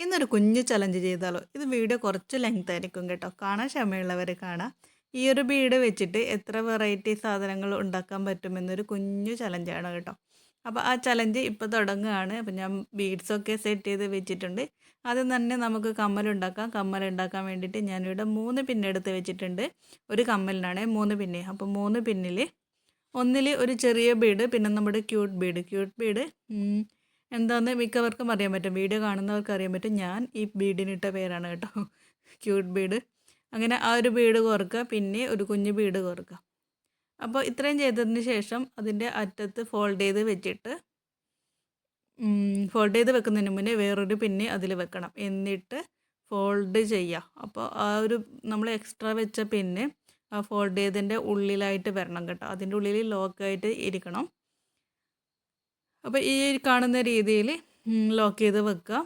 ഇന്നൊരു കുഞ്ഞു ചലഞ്ച് ചെയ്താലോ? ഇത് വീഡിയോ കുറച്ച് ലെങ്ത് ആയിരിക്കും കേട്ടോ. കാണാൻ ക്ഷമയുള്ളവർ കാണാം. ഈ ഒരു ബീഡ് വെച്ചിട്ട് എത്ര വെറൈറ്റി സാധനങ്ങൾ ഉണ്ടാക്കാൻ പറ്റുമെന്നൊരു കുഞ്ഞു ചലഞ്ചാണ് കേട്ടോ. അപ്പോൾ ആ ചലഞ്ച് ഇപ്പോൾ തുടങ്ങുകയാണ്. അപ്പോൾ ഞാൻ ബീഡ്സൊക്കെ സെറ്റ് ചെയ്ത് വെച്ചിട്ടുണ്ട്. അത് തന്നെ നമുക്ക് കമ്മലുണ്ടാക്കാം കമ്മൽ ഉണ്ടാക്കാൻ വേണ്ടിയിട്ട് ഞാനിവിടെ മൂന്ന് പിന്നെടുത്ത് വെച്ചിട്ടുണ്ട്. ഒരു കമ്മലിനാണ് മൂന്ന് പിന്നെ അപ്പോൾ മൂന്ന് പിന്നിൽ ഒന്നിൽ ഒരു ചെറിയ ബീഡ് പിന്നെ നമ്മുടെ ക്യൂട്ട് ബീഡ് ക്യൂട്ട് ബീഡ് എന്താണെന്ന് മിക്കവർക്കും അറിയാൻ പറ്റും. വീഡിയോ കാണുന്നവർക്ക് അറിയാൻ പറ്റും. ഞാൻ ഈ ബീഡിനിട്ട പേരാണ് കേട്ടോ. Cute bead. അങ്ങനെ ആ ഒരു ബീഡ് കോർക്കുക പിന്നെ ഒരു കുഞ്ഞു ബീഡ് കോർക്കുക. അപ്പോൾ ഇത്രയും ചെയ്തതിന് ശേഷം അതിന്റെ അറ്റത്ത് ഫോൾഡ് ചെയ്ത് വെച്ചിട്ട് ഫോൾഡ് ചെയ്ത് വെക്കുന്നതിന് മുന്നേ വേറൊരു പിന്നെ അതിൽ വെക്കണം. എന്നിട്ട് ഫോൾഡ് ചെയ്യുക. അപ്പോൾ ആ ഒരു നമ്മൾ എക്സ്ട്രാ വെച്ച പിന്നെ ആ ഫോൾഡ് ചെയ്തതിന്റെ ഉള്ളിലായിട്ട് വരണം കേട്ടോ. അതിന്റെ ഉള്ളിൽ ലോക്കായിട്ട് ഇരിക്കണം. അപ്പോൾ ഈ കാണുന്ന രീതിയിൽ ലോക്ക് ചെയ്ത് വെക്കുക.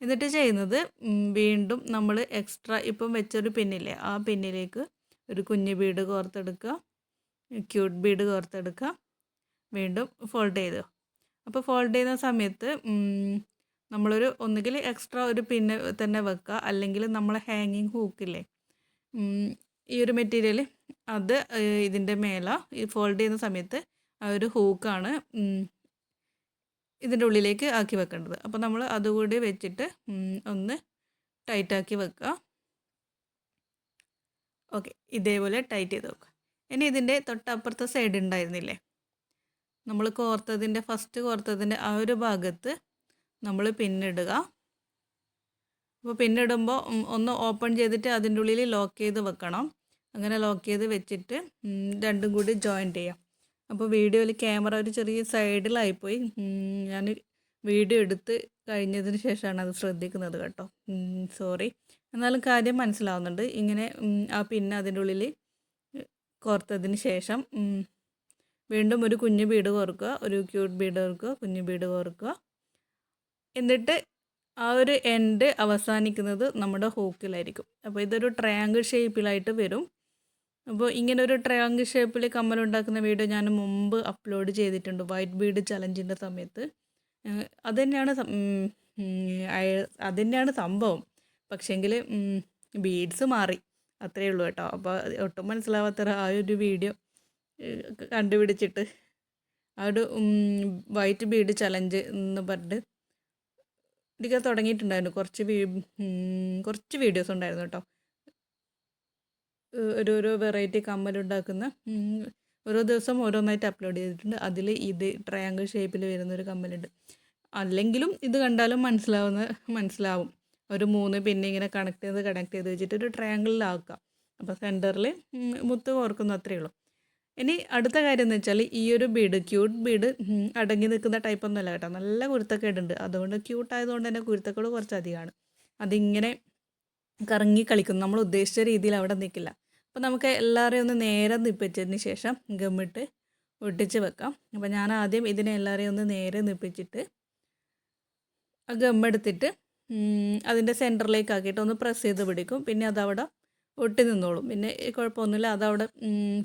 എന്നിട്ട് ചെയ്യുന്നത് വീണ്ടും നമ്മൾ എക്സ്ട്രാ ഇപ്പം വെച്ചൊരു പിന്നില്ലേ ആ പിന്നിലേക്ക് ഒരു കുഞ്ഞു ബീഡ് കോർത്തെടുക്കുക. ക്യൂട്ട് ബീഡ് കോർത്തെടുക്കുക. വീണ്ടും ഫോൾഡ് ചെയ്തു. അപ്പോൾ ഫോൾഡ് ചെയ്യുന്ന സമയത്ത് നമ്മളൊരു ഒന്നുകിൽ എക്സ്ട്രാ ഒരു പിന്ന് തന്നെ വെക്കുക. അല്ലെങ്കിൽ നമ്മൾ ഹാങ്ങിങ് ഹൂക്കില്ലേ ഈ ഒരു മെറ്റീരിയൽ അത് ഇതിന്റെ മേല ഈ ഫോൾഡ് ചെയ്യുന്ന സമയത്ത് ആ ഒരു ഹൂക്കാണ് ഇതിന്റെ ഉള്ളിലേക്ക് ആക്കി വെക്കേണ്ടത്. അപ്പോൾ നമ്മൾ അതുകൂടി വെച്ചിട്ട് ഒന്ന് ടൈറ്റാക്കി വെക്കുക ഓക്കെ ഇതേപോലെ ടൈറ്റ് ചെയ്ത് വെക്കുക ഇനി ഇതിന്റെ തൊട്ടപ്പുറത്തെ സൈഡ് ഉണ്ടായിരുന്നില്ലേ? നമ്മൾ കോർത്തതിന്റെ ഫസ്റ്റ് കോർത്തതിന്റെ ആ ഒരു ഭാഗത്ത് നമ്മൾ പിന്നിടുക. അപ്പോൾ പിന്നിടുമ്പോൾ ഒന്ന് ഓപ്പൺ ചെയ്തിട്ട് അതിന്റെ ഉള്ളിൽ ലോക്ക് ചെയ്ത് വെക്കണം. അങ്ങനെ ലോക്ക് ചെയ്ത് വെച്ചിട്ട് രണ്ടും കൂടി ജോയിന്റ് ചെയ്യാം. അപ്പോൾ വീഡിയോയിൽ ക്യാമറ ഒരു ചെറിയ സൈഡിലായിപ്പോയി. ഞാൻ വീഡിയോ എടുത്ത് കഴിഞ്ഞതിന് ശേഷമാണ് അത് ശ്രദ്ധിക്കുന്നത് കേട്ടോ. സോറി. എന്നാലും കാര്യം മനസ്സിലാവുന്നുണ്ട്. ഇങ്ങനെ ആ പിന്നെ അതിന്റെ ഉള്ളിൽ കോർത്തതിന് ശേഷം വീണ്ടും ഒരു കുഞ്ഞു ബീഡ് കോർക്കുക ഒരു ക്യൂട്ട് ബീഡ് കോർക്കുക കുഞ്ഞു ബീഡ് കോർക്കുക. എന്നിട്ട് ആ ഒരു എൻഡ് അവസാനിക്കുന്നത് നമ്മുടെ ഹൂക്കിലായിരിക്കും. അപ്പോൾ ഇതൊരു ട്രയാങ്കിൾ ഷേപ്പിലായിട്ട് വരും. അപ്പോൾ ഇങ്ങനെ ഒരു ട്രയാങ്കിൾ ഷേപ്പിൽ കമ്മൽ ഉണ്ടാക്കുന്ന വീഡിയോ ഞാൻ മുമ്പ് അപ്ലോഡ് ചെയ്തിട്ടുണ്ട്. വൈറ്റ് ബീഡ് ചലഞ്ചിന്റെ സമയത്ത്. അത് തന്നെയാണ് അത് തന്നെയാണ് സംഭവം. പക്ഷേങ്കിൽ ബീഡ്സ് മാറി. അത്രയേ ഉള്ളൂ കേട്ടോ. അപ്പോൾ ഒട്ടും മനസ്സിലാവാത്ത ആ ഒരു വീഡിയോ കണ്ടുപിടിച്ചിട്ട്. ആ ഒരു വൈറ്റ് ബീഡ് ചലഞ്ച് എന്ന് പറഞ്ഞിട്ട് ഇതൊക്കെ തുടങ്ങിയിട്ടുണ്ടായിരുന്നു. കുറച്ച് കുറച്ച് വീഡിയോസ് ഉണ്ടായിരുന്നു കേട്ടോ. ഒരു വെറൈറ്റി കമ്മലുണ്ടാക്കുന്ന ഓരോ ദിവസം ഓരോന്നായിട്ട് അപ്ലോഡ് ചെയ്തിട്ടുണ്ട്. അതിൽ ഇത് ട്രയാങ്കിൾ ഷേപ്പിൽ വരുന്ന ഒരു കമ്മലുണ്ട്. അല്ലെങ്കിലും ഇത് കണ്ടാലും മനസ്സിലാവുന്ന മനസ്സിലാവും. ഒരു മൂന്ന് പിന്നെ ഇങ്ങനെ കണക്ട് ചെയ്ത് കണക്ട് ചെയ്ത് വെച്ചിട്ട് ഒരു ട്രയാങ്കിളിലാക്കാം അപ്പോൾ സെന്ററിൽ മുത്ത് കോർക്കുന്നു അത്രയേ ഉള്ളൂ. ഇനി അടുത്ത കാര്യം എന്ന് വെച്ചാൽ ഈ ഒരു ബീഡ് ക്യൂട്ട് ബീഡ് അടങ്ങി നിൽക്കുന്ന ടൈപ്പ് ഒന്നുമല്ല കേട്ടോ. നല്ല കുരുത്തക്കേടുണ്ട് അതുകൊണ്ട് ക്യൂട്ട് ആയതുകൊണ്ട് തന്നെ കുരുത്തക്കേട് കുറച്ച് അധികമാണ് അതിങ്ങനെ കറങ്ങി കളിക്കുന്നു. നമ്മൾ ഉദ്ദേശിച്ച രീതിയിൽ അവിടെ നിൽക്കില്ല. അപ്പോൾ നമുക്ക് എല്ലാവരെയും ഒന്ന് നേരെ നിപ്പിച്ചതിന് ശേഷം ഗമ്മിട്ട് ഒട്ടിച്ച് വെക്കാം. അപ്പോൾ ഞാൻ ആദ്യം ഇതിനെ എല്ലാവരെയും ഒന്ന് നേരെ നിപ്പിച്ചിട്ട് ആ ഗമ്മെടുത്തിട്ട് അതിന്റെ സെന്ററിലേക്ക് ആക്കിയിട്ട് ഒന്ന് പ്രസ് ചെയ്ത് പിടിക്കും. പിന്നെ അതവിടെ ഒട്ടി നിന്നോളും. പിന്നെ കുഴപ്പമൊന്നുമില്ല അതവിടെ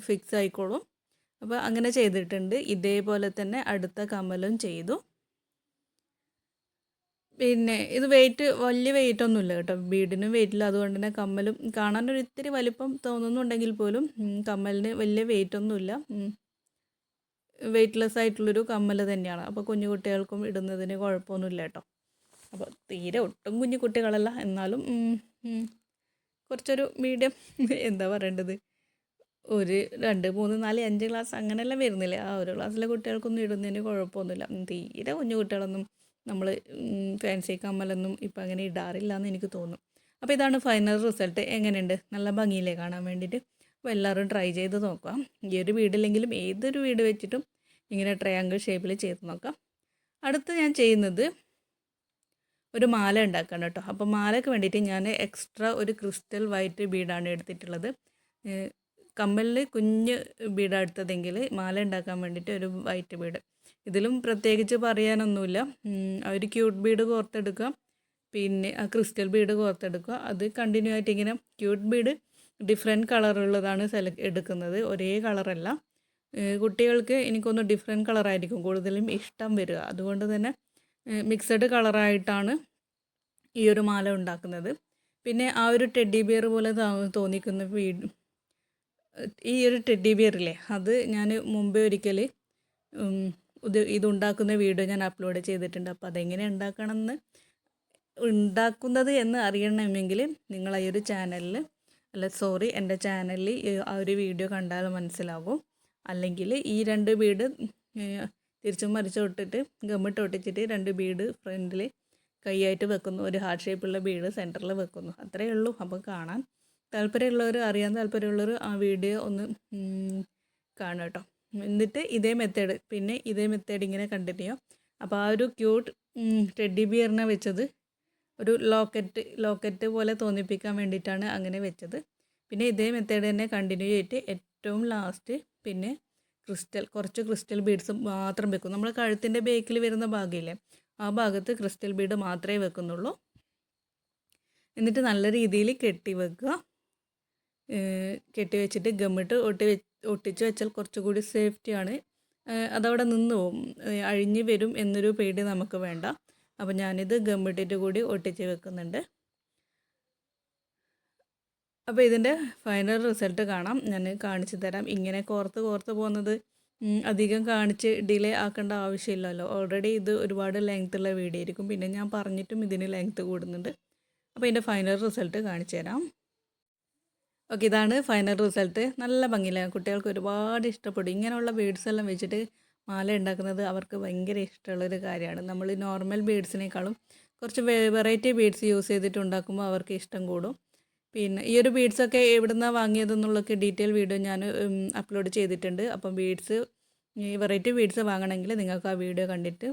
ഫിക്സ് ആയിക്കോളും. അപ്പോൾ അങ്ങനെ ചെയ്തിട്ടുണ്ട്. ഇതേപോലെ തന്നെ അടുത്ത കമ്മലും ചെയ്തു. പിന്നെ ഇത് വെയിറ്റ് വലിയ വെയിറ്റ് ഒന്നുമില്ല കേട്ടോ. ബീഡിനും വെയിറ്റില്ല അതുകൊണ്ട് തന്നെ കമ്മലും കാണാൻ ഒരു ഇത്തിരി വലിപ്പം തോന്നുന്നുണ്ടെങ്കിൽ പോലും കമ്മലിന് വലിയ വെയിറ്റ് ഒന്നുമില്ല. വെയിറ്റ്ലെസ് ആയിട്ടുള്ളൊരു കമ്മൽ തന്നെയാണ്. അപ്പോൾ കുഞ്ഞു കുട്ടികൾക്കും ഇടുന്നതിന് കുഴപ്പമൊന്നുമില്ല കേട്ടോ. അപ്പോൾ തീരെ ഒട്ടും കുഞ്ഞു കുട്ടികളല്ല. എന്നാലും കുറച്ചൊരു മീഡിയം എന്താ പറയേണ്ടത്? ഒരു രണ്ട് മൂന്ന് നാല് അഞ്ച് ക്ലാസ് അങ്ങനെയെല്ലാം വരുന്നില്ലേ? ആ ഒരു ക്ലാസ്സിലെ കുട്ടികൾക്കൊന്നും ഇടുന്നതിന് കുഴപ്പമൊന്നുമില്ല. തീരെ കുഞ്ഞു കുട്ടികളൊന്നും നമ്മൾ ഫാൻസി കമ്മലൊന്നും ഇപ്പം അങ്ങനെ ഇടാറില്ല എന്ന് എനിക്ക് തോന്നും. അപ്പോൾ ഇതാണ് ഫൈനൽ റിസൾട്ട് എങ്ങനെയുണ്ട്? നല്ല ഭംഗിയില്ലേ കാണാൻ വേണ്ടിയിട്ട് അപ്പോൾ എല്ലാവരും ട്രൈ ചെയ്ത് നോക്കാം. ഈ ഒരു വീടില്ലെങ്കിലും ഏതൊരു വീട് വെച്ചിട്ടും ഇങ്ങനെ ട്രയാങ്കിൾ ഷേപ്പിൽ ചെയ്ത് നോക്കാം. അടുത്ത് ഞാൻ ചെയ്യുന്നത് ഒരു മാല ഉണ്ടാക്കണം കേട്ടോ. അപ്പോൾ മാലയ്ക്ക് വേണ്ടിയിട്ട് ഞാൻ എക്സ്ട്രാ ഒരു ക്രിസ്റ്റൽ വൈറ്റ് ബീഡാണ് എടുത്തിട്ടുള്ളത്. കമ്മലിൽ കുഞ്ഞ് ബീഡാണ് എടുത്തതെങ്കിൽ മാല ഉണ്ടാക്കാൻ വേണ്ടിയിട്ട് ഒരു വൈറ്റ് ബീഡ്. ഇതിലും പ്രത്യേകിച്ച് പറയാനൊന്നുമില്ല. ഒരു ക്യൂട്ട് ബീഡ് കോർത്തെടുക്കുക. പിന്നെ ആ ക്രിസ്റ്റൽ ബീഡ് കോർത്തെടുക്കുക. അത് കണ്ടിന്യൂ ആയിട്ട് ഇങ്ങനെ ക്യൂട്ട് ബീഡ് ഡിഫറെന്റ് കളറുള്ളതാണ് സെലക്ട് എടുക്കുന്നത്. ഒരേ കളറല്ല കുട്ടികൾക്ക് എനിക്കൊന്ന് ഡിഫറെന്റ് കളറായിരിക്കും കൂടുതലും ഇഷ്ടം വരിക. അതുകൊണ്ട് തന്നെ മിക്സഡ് കളറായിട്ടാണ് ഈ ഒരു മാല ഉണ്ടാക്കുന്നത്. പിന്നെ ആ ഒരു ടെഡി ബിയർ പോലെ തോന്നിക്കുന്ന വീട് ഈ ഒരു ടെഡ്ഡി ബിയറില്ലേ അത് ഞാൻ മുമ്പേ ഒരിക്കൽ ഇത് ഇതുണ്ടാക്കുന്ന വീഡിയോ ഞാൻ അപ്ലോഡ് ചെയ്തിട്ടുണ്ട്. അപ്പോൾ അതെങ്ങനെ ഉണ്ടാക്കണമെന്ന് ഉണ്ടാക്കുന്നത് എന്ന് അറിയണമെങ്കിൽ നിങ്ങൾ ഈ ഒരു ചാനലിൽ അല്ല സോറി എന്റെ ചാനലിൽ ആ ഒരു വീഡിയോ കണ്ടാൽ മനസ്സിലാകും അല്ലെങ്കിൽ ഈ രണ്ട് ബീഡ് തിരിച്ചും മറിച്ചും ഇട്ടിട്ട് ഗമ്മിട്ട് ഒട്ടിച്ചിട്ട് രണ്ട് ബീഡ് ഫ്രണ്ടിൽ കൈയായിട്ട് വെക്കുന്നു. ഒരു ഹാർട്ട് ഷേപ്പുള്ള ബീഡ് സെന്ററിൽ വെക്കുന്നു. അത്രയേ ഉള്ളൂ. അപ്പോൾ കാണാൻ താല്പര്യമുള്ളവർ അറിയാൻ താല്പര്യമുള്ളവർ ആ വീഡിയോ ഒന്ന് കാണും കേട്ടോ. എന്നിട്ട് ഇതേ മെത്തേഡ് പിന്നെ ഇതേ മെത്തേഡ് ഇങ്ങനെ കണ്ടിന്യൂ ചെയ്യാം. അപ്പോൾ ആ ഒരു ക്യൂട്ട് ടെഡി ബിയറിനെ വെച്ചത് ഒരു ലോക്കറ്റ് ലോക്കറ്റ് പോലെ തോന്നിപ്പിക്കാൻ വേണ്ടിയിട്ടാണ് അങ്ങനെ വെച്ചത്. പിന്നെ ഇതേ മെത്തേഡ് തന്നെ കണ്ടിന്യൂ ചെയ്തിട്ട് ഏറ്റവും ലാസ്റ്റ് പിന്നെ ക്രിസ്റ്റൽ കുറച്ച് ക്രിസ്റ്റൽ ബീഡ്സ് മാത്രം വെക്കും. നമ്മൾ കഴുത്തിന്റെ ബേക്കിൽ വരുന്ന ഭാഗമില്ലേ ആ ഭാഗത്ത് ക്രിസ്റ്റൽ ബീഡ് മാത്രമേ വെക്കുന്നുള്ളൂ. എന്നിട്ട് നല്ല രീതിയിൽ കെട്ടി വെക്കുക. കെട്ടി വെച്ചിട്ട് ഗമ്മിട്ട് ഒട്ടി ഒട്ടിച്ച് വെച്ചാൽ കുറച്ചുകൂടി സേഫ്റ്റിയാണ് അതവിടെ നിന്ന് പോവും. അഴിഞ്ഞു വരും എന്നൊരു പേടി നമുക്ക് വേണ്ട. അപ്പോൾ ഞാനിത് ഗമ്മിട്ടിട്ട് കൂടി ഒട്ടിച്ച് വെക്കുന്നുണ്ട്. അപ്പോൾ ഇതിന്റെ ഫൈനൽ റിസൾട്ട് കാണാം. ഞാൻ കാണിച്ചു തരാം. ഇങ്ങനെ കോർത്ത് കോർത്ത് പോകുന്നത് അധികം കാണിച്ച് ഡിലേ ആക്കേണ്ട ആവശ്യമില്ലല്ലോ. ഓൾറെഡി ഇത് ഒരുപാട് ലെങ്ത് ഉള്ള വീഡിയോ ആയിരിക്കും. പിന്നെ ഞാൻ പറഞ്ഞിട്ടും ഇതിന് ലെങ്ത്ത് കൂടുന്നുണ്ട്. അപ്പോൾ ഇതിന്റെ ഫൈനൽ റിസൾട്ട് കാണിച്ചു തരാം. ഓക്കെ ഇതാണ് ഫൈനൽ റിസൾട്ട്. നല്ല ഭംഗിയില്ല? കുട്ടികൾക്ക് ഒരുപാട് ഇഷ്ടപ്പെടും ഇങ്ങനെയുള്ള ബീഡ്സ് എല്ലാം വെച്ചിട്ട് മാല ഉണ്ടാക്കുന്നത് അവർക്ക് ഭയങ്കര ഇഷ്ടമുള്ളൊരു കാര്യമാണ്. നമ്മൾ നോർമൽ ബീഡ്സിനേക്കാളും കുറച്ച് വെറൈറ്റി ബീഡ്സ് യൂസ് ചെയ്തിട്ട് ഉണ്ടാക്കുമ്പോൾ അവർക്ക് ഇഷ്ടം കൂടും. പിന്നെ ഈ ഒരു ബീഡ്സൊക്കെ എവിടുന്നാണ് വാങ്ങിയതെന്നുള്ളൊക്കെ ഡീറ്റെയിൽ വീഡിയോ ഞാൻ അപ്ലോഡ് ചെയ്തിട്ടുണ്ട്. അപ്പം ബീഡ്സ് ഈ വെറൈറ്റി ബീഡ്സ് വാങ്ങണമെങ്കിൽ നിങ്ങൾക്ക് ആ വീഡിയോ കണ്ടിട്ട്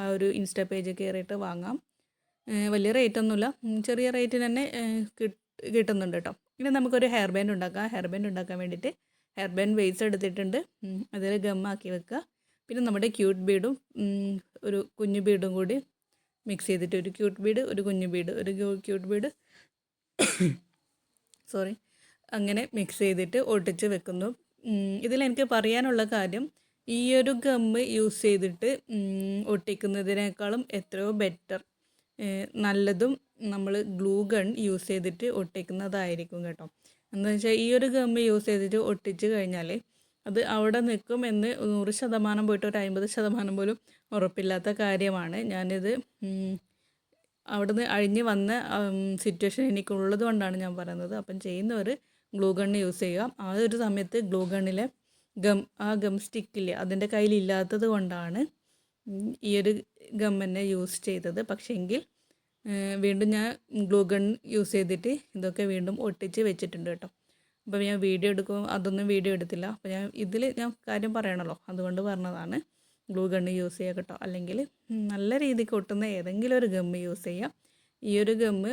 ആ ഒരു ഇൻസ്റ്റാ പേജ് കയറിയിട്ട് വാങ്ങാം. വലിയ റേറ്റ് ഒന്നുമില്ല. ചെറിയ റേറ്റിന് തന്നെ കിട്ടുന്നുണ്ട് കേട്ടോ. ഇനി നമുക്കൊരു ഹെയർ ബാൻഡ് ഉണ്ടാക്കാം. ഹെയർ ബാൻഡ് ഉണ്ടാക്കാൻ വേണ്ടിയിട്ട് ഹെയർ ബാൻഡ് വെയ്സ് എടുത്തിട്ടുണ്ട്. അതിൽ ഗമ്മാക്കി വെക്കുക. പിന്നെ നമ്മുടെ ക്യൂട്ട് ബീഡും ഒരു കുഞ്ഞു ബീഡും കൂടി മിക്സ് ചെയ്തിട്ട് ഒരു ക്യൂട്ട് ബീഡ് ഒരു കുഞ്ഞു ബീഡ് ഒരു ക്യൂട്ട് ബീഡ് സോറി അങ്ങനെ മിക്സ് ചെയ്തിട്ട് ഒട്ടിച്ച് വെക്കുന്നു. ഇതിലെനിക്ക് പറയാനുള്ള കാര്യം ഈ ഒരു ഗമ്മ് യൂസ് ചെയ്തിട്ട് ഒട്ടിക്കുന്നതിനേക്കാളും എത്രയോ ബെറ്റർ നല്ലതും നമ്മൾ ഗ്ലൂ ഗൺ യൂസ് ചെയ്തിട്ട് ഒട്ടിക്കുന്നതായിരിക്കും കേട്ടോ. എന്താ വെച്ചാൽ ഈ ഒരു ഗമ്മ് യൂസ് ചെയ്തിട്ട് ഒട്ടിച്ച് കഴിഞ്ഞാൽ അത് അവിടെ നിൽക്കും എന്ന് നൂറ് ശതമാനം പോയിട്ട് ഒരു അമ്പത് ശതമാനം പോലും ഉറപ്പില്ലാത്ത കാര്യമാണ്. ഞാനിത് അവിടുന്ന് അഴിഞ്ഞ് വന്ന സിറ്റുവേഷൻ എനിക്കുള്ളത് കൊണ്ടാണ് ഞാൻ പറയുന്നത്. അപ്പം ചെയ്യുന്നവർ ഗ്ലൂ ഗൺ യൂസ് ചെയ്യുക. ആ ഒരു സമയത്ത് ഗ്ലൂ ഗണ്ണിലെ ഗം ആ ഗം സ്റ്റിക്കില്ലേ അതിന്റെ കയ്യിലില്ലാത്തത് കൊണ്ടാണ് ഈ ഒരു ഗം യൂസ് ചെയ്തത്. പക്ഷേങ്കിൽ ഏഹ്, വീണ്ടും ഞാൻ ഗ്ലൂ ഗൺ യൂസ് ചെയ്തിട്ട് ഇതൊക്കെ വീണ്ടും ഒട്ടിച്ച് വെച്ചിട്ടുണ്ട് കേട്ടോ. അപ്പോൾ ഞാൻ വീഡിയോ എടുക്കും അതൊന്നും വീഡിയോ എടുത്തില്ല. അപ്പോൾ ഞാൻ ഇതിൽ ഞാൻ കാര്യം പറയണല്ലോ. അതുകൊണ്ട് പറഞ്ഞതാണ് ഗ്ലൂ ഗണ്ണ് യൂസ് ചെയ്യുക കേട്ടോ. അല്ലെങ്കിൽ നല്ല രീതിക്ക് ഒട്ടുന്ന ഏതെങ്കിലും ഒരു ഗമ്മ് യൂസ് ചെയ്യുക ഈ ഒരു ഗമ്മ്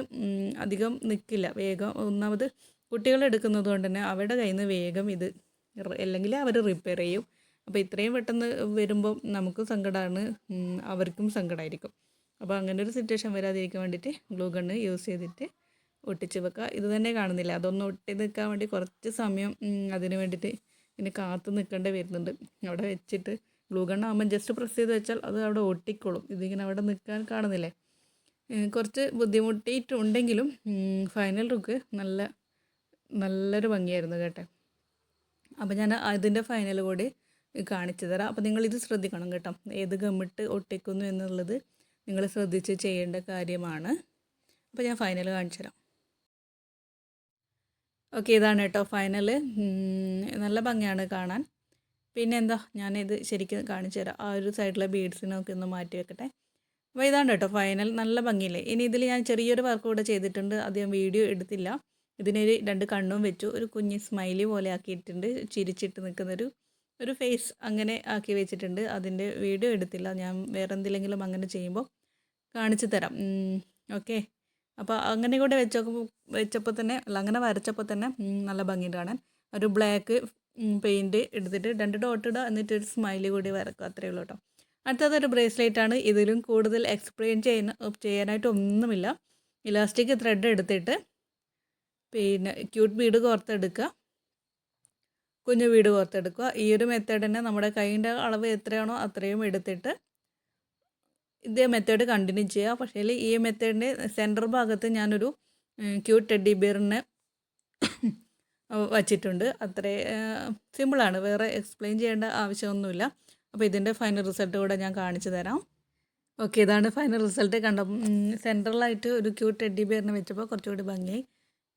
അധികം നിൽക്കില്ല വേഗം ഒന്നാമത് കുട്ടികൾ എടുക്കുന്നത് കൊണ്ട് തന്നെ അവരുടെ കയ്യിൽ നിന്ന് വേഗം ഇത് അല്ലെങ്കിൽ അവർ റിപ്പയർ ചെയ്യും. അപ്പോൾ ഇത്രയും പെട്ടെന്ന് വരുമ്പോൾ നമുക്കും സങ്കടമാണ് അവർക്കും സങ്കടമായിരിക്കും അപ്പോൾ അങ്ങനെ ഒരു സിറ്റുവേഷൻ വരാതിരിക്കാൻ വേണ്ടിയിട്ട് ഗ്ലൂ ഗണ്ണ് യൂസ് ചെയ്തിട്ട് ഒട്ടിച്ച് വെക്കുക. ഇത് തന്നെ കാണുന്നില്ല. അതൊന്ന് ഒട്ടി നിൽക്കാൻ വേണ്ടി കുറച്ച് സമയം അതിന് വേണ്ടിയിട്ട് ഇനി കാത്തു നിൽക്കേണ്ടി വരുന്നുണ്ട്. അവിടെ വെച്ചിട്ട് ഗ്ലൂ ഗണ്ണാകുമ്പോൾ ജസ്റ്റ് പ്രസ് ചെയ്ത് വെച്ചാൽ അത് അവിടെ ഒട്ടിക്കോളും. ഇതിങ്ങനെ അവിടെ നിൽക്കാൻ കാണുന്നില്ലേ? കുറച്ച് ബുദ്ധിമുട്ടിയിട്ടുണ്ടെങ്കിലും ഫൈനൽ റുക്ക് നല്ല നല്ലൊരു ഭംഗിയായിരുന്നു കേട്ടെ. അപ്പോൾ ഞാൻ അതിന്റെ ഫൈനൽ കൂടി കാണിച്ചു തരാം. അപ്പോൾ ഇത് ശ്രദ്ധിക്കണം കേട്ടോ. ഏത് ഗമ്മിട്ട് ഒട്ടിക്കുന്നു എന്നുള്ളത്. നിങ്ങൾ ശ്രദ്ധിച്ച് ചെയ്യേണ്ട കാര്യമാണ്. അപ്പോൾ ഞാൻ ഫൈനൽ കാണിച്ചു തരാം. ഓക്കെ ഇതാണ് കേട്ടോ ഫൈനൽ നല്ല ഭംഗിയാണ് കാണാൻ. പിന്നെ എന്താ ഞാനിത് ശരിക്കും കാണിച്ചു തരാം. ആ ഒരു സൈഡിലെ ബീഡ്സിനൊക്കെ ഒന്ന് മാറ്റി വെക്കട്ടെ. അപ്പോൾ ഇതാണ് കേട്ടോ ഫൈനൽ നല്ല ഭംഗിയില്ലേ? ഇനി ഇതിൽ ഞാൻ ചെറിയൊരു വർക്ക് കൂടെ ചെയ്തിട്ടുണ്ട്. അത് ഞാൻ വീഡിയോ എടുത്തില്ല. ഇതിനൊരു രണ്ട് കണ്ണും വെച്ചു. ഒരു കുഞ്ഞ് സ്മൈലി പോലെ ആക്കിയിട്ടുണ്ട്. ചിരിച്ചിട്ട് നിൽക്കുന്നൊരു ഒരു ഫേസ് അങ്ങനെ ആക്കി വെച്ചിട്ടുണ്ട്. അതിന്റെ വീഡിയോ എടുത്തില്ല. ഞാൻ വേറെ എന്തെങ്കിലും അങ്ങനെ ചെയ്യുമ്പോൾ കാണിച്ചു തരാം. ഓക്കെ അപ്പോൾ അങ്ങനെ കൂടെ വെച്ചപ്പോൾ വെച്ചപ്പോൾ തന്നെ അല്ല അങ്ങനെ വരച്ചപ്പോൾ തന്നെ നല്ല ഭംഗിയുണ്ട് കാണാൻ. ഒരു ബ്ലാക്ക് പെയിന്റ് എടുത്തിട്ട് രണ്ട് ഡോട്ട് ഇടുക എന്നിട്ട് ഒരു സ്മൈലി കൂടി വരക്കുക അത്രയേ ഉള്ളൂ കേട്ടോ അടുത്തത് ഒരു ബ്രേസ്ലെറ്റ് ആണ്. ഇതിലും കൂടുതൽ എക്സ്പ്ലെയിൻ ചെയ്യുന്ന ചെയ്യാനായിട്ട് ഒന്നുമില്ല. ഇലാസ്റ്റിക് ത്രെഡ് എടുത്തിട്ട് പിന്നെ ക്യൂട്ട് ബീഡ് കോർത്തെടുക്കുക. കുഞ്ഞു വീട് കോർത്തെടുക്കുക ഈ ഒരു മെത്തേഡ് തന്നെ നമ്മുടെ കൈയിന്റെ അളവ് എത്രയാണോ അത്രയും എടുത്തിട്ട് ഇതേ മെത്തേഡ് കണ്ടിന്യൂ ചെയ്യുക. പക്ഷേ ഈ മെത്തേഡിന്റെ സെന്റർ ഭാഗത്ത് ഞാനൊരു ക്യൂട്ട് ടെഡി ബിയറിനെ വച്ചിട്ടുണ്ട്. അത്രേ സിമ്പിളാണ് വേറെ എക്സ്പ്ലെയിൻ ചെയ്യേണ്ട ആവശ്യമൊന്നുമില്ല. അപ്പോൾ ഇതിന്റെ ഫൈനൽ റിസൾട്ട് കൂടെ ഞാൻ കാണിച്ചു തരാം. ഓക്കെ ഇതാണ് ഫൈനൽ റിസൾട്ട് കണ്ട? സെൻട്രലായിട്ട് ഒരു ക്യൂട്ട് ടെഡി ബിയറിനെ വെച്ചപ്പോൾ കുറച്ചുകൂടി ഭംഗിയായി.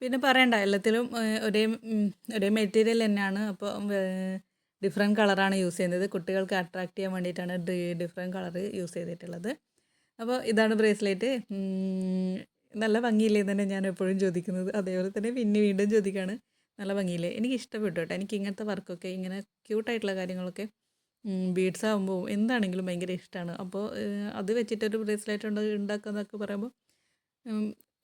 പിന്നെ പറയണ്ട എല്ലാത്തിലും ഒരേ ഒരേ മെറ്റീരിയൽ തന്നെയാണ്. അപ്പോൾ ഡിഫറെന്റ് കളറാണ് യൂസ് ചെയ്യുന്നത്. കുട്ടികൾക്ക് അട്രാക്റ്റ് ചെയ്യാൻ വേണ്ടിയിട്ടാണ് ഡിഫറെന്റ് കളർ യൂസ് ചെയ്തിട്ടുള്ളത്. അപ്പോൾ ഇതാണ് ബ്രേസ്ലെറ്റ് നല്ല ഭംഗിയില്ലേ തന്നെ ഞാൻ എപ്പോഴും ചോദിക്കുന്നത്. അതേപോലെ തന്നെ പിന്നെ വീണ്ടും ചോദിക്കുകയാണ് നല്ല ഭംഗിയില്ലേ? എനിക്ക് ഇഷ്ടപ്പെട്ടു കേട്ടോ. എനിക്ക് ഇങ്ങനത്തെ വർക്കൊക്കെ ഇങ്ങനെ ക്യൂട്ടായിട്ടുള്ള കാര്യങ്ങളൊക്കെ ബീഡ്സ് ആകുമ്പോൾ എന്താണെങ്കിലും ഭയങ്കര ഇഷ്ടമാണ് അപ്പോൾ അത് വെച്ചിട്ടൊരു ബ്രേസ്ലെറ്റ് ഉണ്ട് ഉണ്ടാക്കുക എന്നൊക്കെ പറയുമ്പോൾ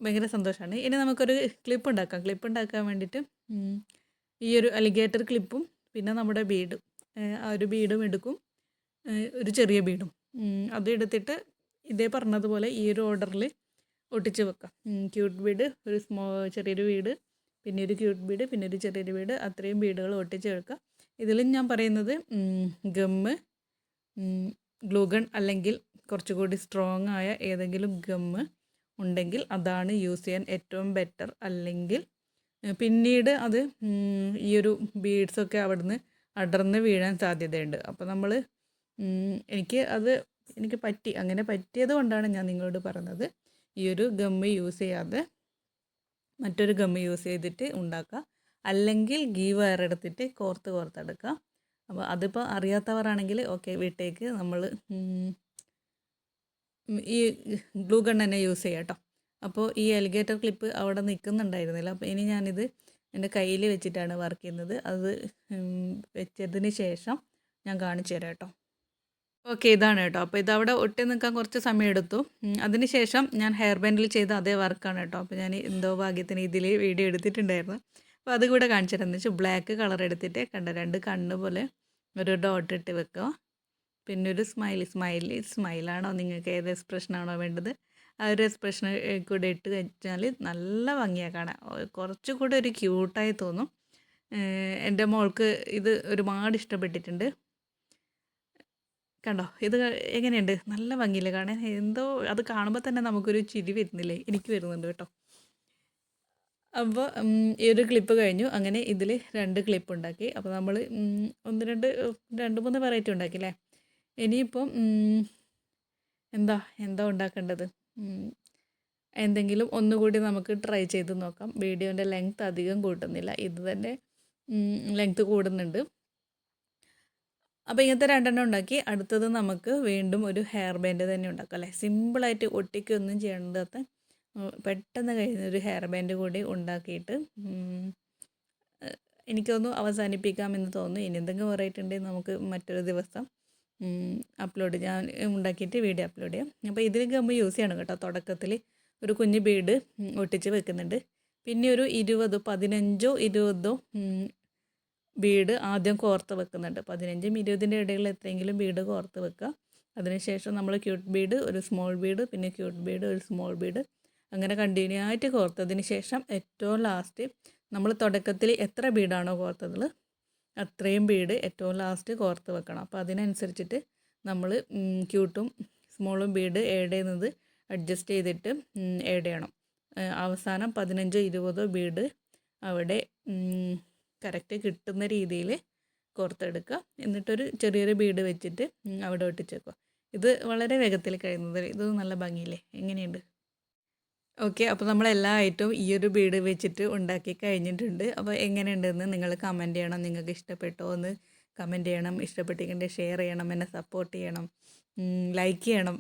ഭയങ്കര സന്തോഷമാണ് ഇനി നമുക്കൊരു ക്ലിപ്പ് ഉണ്ടാക്കാം. ക്ലിപ്പ് ഉണ്ടാക്കാൻ വേണ്ടിയിട്ട് ഈ ഒരു അലിഗേറ്റർ ക്ലിപ്പും പിന്നെ നമ്മുടെ ബീഡും ആ ഒരു ബീഡും എടുക്കും. ഒരു ചെറിയ ബീഡും അത് എടുത്തിട്ട് ഇതേ പറഞ്ഞതുപോലെ ഈ ഒരു ഓർഡറിൽ ഒട്ടിച്ച് വെക്കാം. ക്യൂട്ട് ബീഡ് ഒരു സ്മോ ചെറിയൊരു വീട് പിന്നെ ഒരു ക്യൂട്ട് ബീഡ് പിന്നെ ഒരു ചെറിയൊരു വീട് അത്രയും ബീഡുകൾ ഒട്ടിച്ച് വെക്കുക ഇതിലും ഞാൻ പറയുന്നത് ഗമ്മ് ഗ്ലൂഗൺ അല്ലെങ്കിൽ കുറച്ചുകൂടി സ്ട്രോങ് ആയ ഏതെങ്കിലും ഗമ്മ് ഉണ്ടെങ്കിൽ അതാണ് യൂസ് ചെയ്യാൻ ഏറ്റവും ബെറ്റർ അല്ലെങ്കിൽ പിന്നീട് അത് ഈ ഒരു ബീഡ്സൊക്കെ അവിടുന്ന് അടർന്ന് വീഴാൻ സാധ്യതയുണ്ട്. അപ്പോൾ നമ്മൾ എനിക്ക് അത് എനിക്ക് പറ്റി അങ്ങനെ പറ്റിയത് കൊണ്ടാണ് ഞാൻ നിങ്ങളോട് പറഞ്ഞത്. ഈ ഒരു ഗമ്മ് യൂസ് ചെയ്യാതെ മറ്റൊരു ഗമ്മ് യൂസ് ചെയ്തിട്ട് ഉണ്ടാക്കുക. അല്ലെങ്കിൽ ഗീ വയർ എടുത്തിട്ട് കോർത്ത് കോർത്തെടുക്കുക അപ്പോൾ അതിപ്പോൾ അറിയാത്തവരാണെങ്കിൽ ഓക്കെ വീട്ടിലേക്ക് നമ്മൾ ഈ ഗ്ലൂ ഗൺ തന്നെ യൂസ് ചെയ്യാം കേട്ടോ അപ്പോൾ ഈ എലിഗേറ്റർ ക്ലിപ്പ് അവിടെ നിൽക്കുന്നുണ്ടായിരുന്നില്ല. അപ്പോൾ ഇനി ഞാനിത് എന്റെ കയ്യിൽ വെച്ചിട്ടാണ് വർക്ക് ചെയ്യുന്നത്. അത് വെച്ചതിന് ശേഷം ഞാൻ കാണിച്ചു തരാം കേട്ടോ ഓക്കെ ഇതാണ് കേട്ടോ അപ്പോൾ ഇതവിടെ ഒട്ടി നിൽക്കാൻ കുറച്ച് സമയം എടുത്തു അതിന് ശേഷം ഞാൻ ഹെയർ ബാൻഡിൽ ചെയ്ത അതേ വർക്കാണ് കേട്ടോ അപ്പോൾ ഞാൻ എന്തോ ഭാഗ്യത്തിന് ഇതിൽ വീഡിയോ എടുത്തിട്ടുണ്ടായിരുന്നു. അപ്പോൾ അത് കൂടെ കാണിച്ചു തരാം. വെച്ചാൽ ബ്ലാക്ക് കളർ എടുത്തിട്ട് കണ്ട? രണ്ട് കണ്ണ് പോലെ ഒരു ഡോട്ട് ഇട്ട് വെക്കുക. പിന്നെ ഒരു സ്മൈൽ സ്മൈലി സ്മൈലാണോ നിങ്ങൾക്ക് ഏത് എക്സ്പ്രഷനാണോ വേണ്ടത്? ആ ഒരു എക്സ്പ്രഷൻ കൂടെ ഇട്ട് കഴിഞ്ഞാൽ നല്ല ഭംഗിയാണ് കാണാൻ. കുറച്ചുകൂടെ ഒരു ക്യൂട്ടായി തോന്നും. എന്റെ മോൾക്ക് ഇത് ഒരുപാട് ഇഷ്ടപ്പെട്ടിട്ടുണ്ട്. കണ്ടോ? ഇത് എങ്ങനെയുണ്ട്? നല്ല ഭംഗിയില്ല കാണാൻ? എന്തോ അത് കാണുമ്പോൾ തന്നെ നമുക്കൊരു ചിരി വരുന്നില്ലേ? എനിക്ക് വരുന്നുണ്ട് കേട്ടോ. അപ്പോൾ ഈ ഒരു ക്ലിപ്പ് കഴിഞ്ഞു. അങ്ങനെ ഇതിൽ രണ്ട് ക്ലിപ്പ് ഉണ്ടാക്കി. അപ്പോൾ നമ്മൾ ഒന്ന് രണ്ട് രണ്ട് മൂന്ന് വെറൈറ്റി ഉണ്ടാക്കി അല്ലേ? ഇനിയിപ്പം എന്താ എന്താ ഉണ്ടാക്കേണ്ടത്? എന്തെങ്കിലും ഒന്നുകൂടി നമുക്ക് ട്രൈ ചെയ്ത് നോക്കാം. വീഡിയോന്റെ ലെങ്ത് അധികം കൂട്ടുന്നില്ല. ഇത് തന്നെ ലെങ്ത് കൂടുന്നുണ്ട്. അപ്പോൾ ഇങ്ങനത്തെ രണ്ടെണ്ണം ഉണ്ടാക്കി. അടുത്തത് നമുക്ക് വീണ്ടും ഒരു ഹെയർ ബാൻഡ് തന്നെ ഉണ്ടാക്കാം അല്ലേ? സിമ്പിളായിട്ട് ഒട്ടിക്കൊന്നും ചെയ്യേണ്ടാത്ത പെട്ടെന്ന് കഴിയുന്ന ഒരു ഹെയർ ബാൻഡ് കൂടി ഉണ്ടാക്കിയിട്ട് എനിക്കൊന്ന് അവസാനിപ്പിക്കാമെന്ന് തോന്നുന്നു. ഇനി എന്തെങ്കിലും വെറൈറ്റി ഉണ്ടെങ്കിൽ നമുക്ക് മറ്റൊരു ദിവസം അപ്ലോഡ് ഞാൻ ഉണ്ടാക്കിയിട്ട് വീഡിയോ അപ്ലോഡ് ചെയ്യാം. അപ്പോൾ ഇതിലേക്ക് നമ്മൾ യൂസ് ചെയ്യണം കേട്ടോ തുടക്കത്തിൽ ഒരു കുഞ്ഞ് ബീഡ് ഒട്ടിച്ച് വെക്കുന്നുണ്ട്. പിന്നെ ഒരു ഇരുപതോ പതിനഞ്ചോ ഇരുപതോ ബീഡ് ആദ്യം കോർത്ത് വെക്കുന്നുണ്ട്. പതിനഞ്ചും ഇരുപതിന്റെ ഇടയിൽ എത്രയെങ്കിലും ബീഡ് കോർത്ത് വെക്കുക. അതിനുശേഷം നമ്മൾ ക്യൂട്ട് ബീഡ് ഒരു സ്മോൾ ബീഡ് പിന്നെ ക്യൂട്ട് ബീഡ് ഒരു സ്മോൾ ബീഡ് അങ്ങനെ കണ്ടിന്യൂ ആയിട്ട് കോർത്തതിന് ശേഷം ഏറ്റവും ലാസ്റ്റ് നമ്മൾ തുടക്കത്തിൽ എത്ര ബീഡാണോ കോർത്തത് അത്രയും ബീഡ് ഏറ്റവും ലാസ്റ്റ് കോർത്ത് വെക്കണം. അപ്പോൾ അതിനനുസരിച്ചിട്ട് നമ്മൾ ക്യൂട്ടും സ്മോളും ബീഡ് ഏഡ് ചെയ്യുന്നത് അഡ്ജസ്റ്റ് ചെയ്തിട്ട് ആഡ് ചെയ്യണം. അവസാനം പതിനഞ്ചോ ഇരുപതോ ബീഡ് അവിടെ കറക്റ്റ് കിട്ടുന്ന രീതിയിൽ കോർത്തെടുക്കുക. എന്നിട്ടൊരു ചെറിയൊരു ബീഡ് വെച്ചിട്ട് അവിടെ ഒട്ടിച്ചേക്കുക. ഇത് വളരെ വേഗത്തിൽ കഴിയുന്നത് ഇത് നല്ല ഭംഗിയില്ലേ? എങ്ങനെയുണ്ട്? ഓക്കെ അപ്പോൾ നമ്മൾ എല്ലാ ഐറ്റവും ഈ ഒരു ബീഡ് വെച്ചിട്ട് ഉണ്ടാക്കി കഴിഞ്ഞിട്ടുണ്ട്. അപ്പോൾ എങ്ങനെയുണ്ടെന്ന് നിങ്ങൾ കമന്റ് ചെയ്യണം. നിങ്ങൾക്ക് ഇഷ്ടപ്പെട്ടോ എന്ന് കമന്റ് ചെയ്യണം. ഇഷ്ടപ്പെട്ടിട്ടുണ്ടെങ്കിൽ ഷെയർ ചെയ്യണം. എന്നെ സപ്പോർട്ട് ചെയ്യണം. ലൈക്ക് ചെയ്യണം.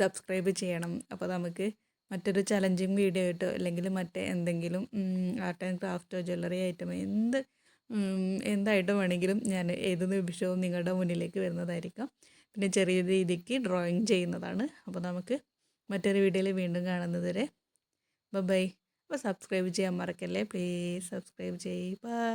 സബ്സ്ക്രൈബ് ചെയ്യണം. അപ്പോൾ നമുക്ക് മറ്റൊരു ചലഞ്ചിങ് വീഡിയോ ആയിട്ടോ അല്ലെങ്കിൽ മറ്റേ എന്തെങ്കിലും ആർട്ട് ആൻഡ് ക്രാഫ്റ്റോ ജ്വല്ലറി ഐറ്റമോ എന്ത് എന്തായിട്ടും വേണമെങ്കിലും ഞാൻ ഏത് നിമിഷവും നിങ്ങളുടെ മുന്നിലേക്ക് വരുന്നതായിരിക്കാം. പിന്നെ ചെറിയ രീതിക്ക് ഡ്രോയിങ് ചെയ്യുന്നതാണ്. അപ്പോൾ നമുക്ക് മറ്റൊരു വീഡിയോയിൽ വീണ്ടും കാണുന്നത് വരെ ബൈ അപ്പോൾ സബ്സ്ക്രൈബ് ചെയ്യാൻ മറക്കല്ലേ? പ്ലീസ് സബ്സ്ക്രൈബ് ചെയ്യ്. ബൈ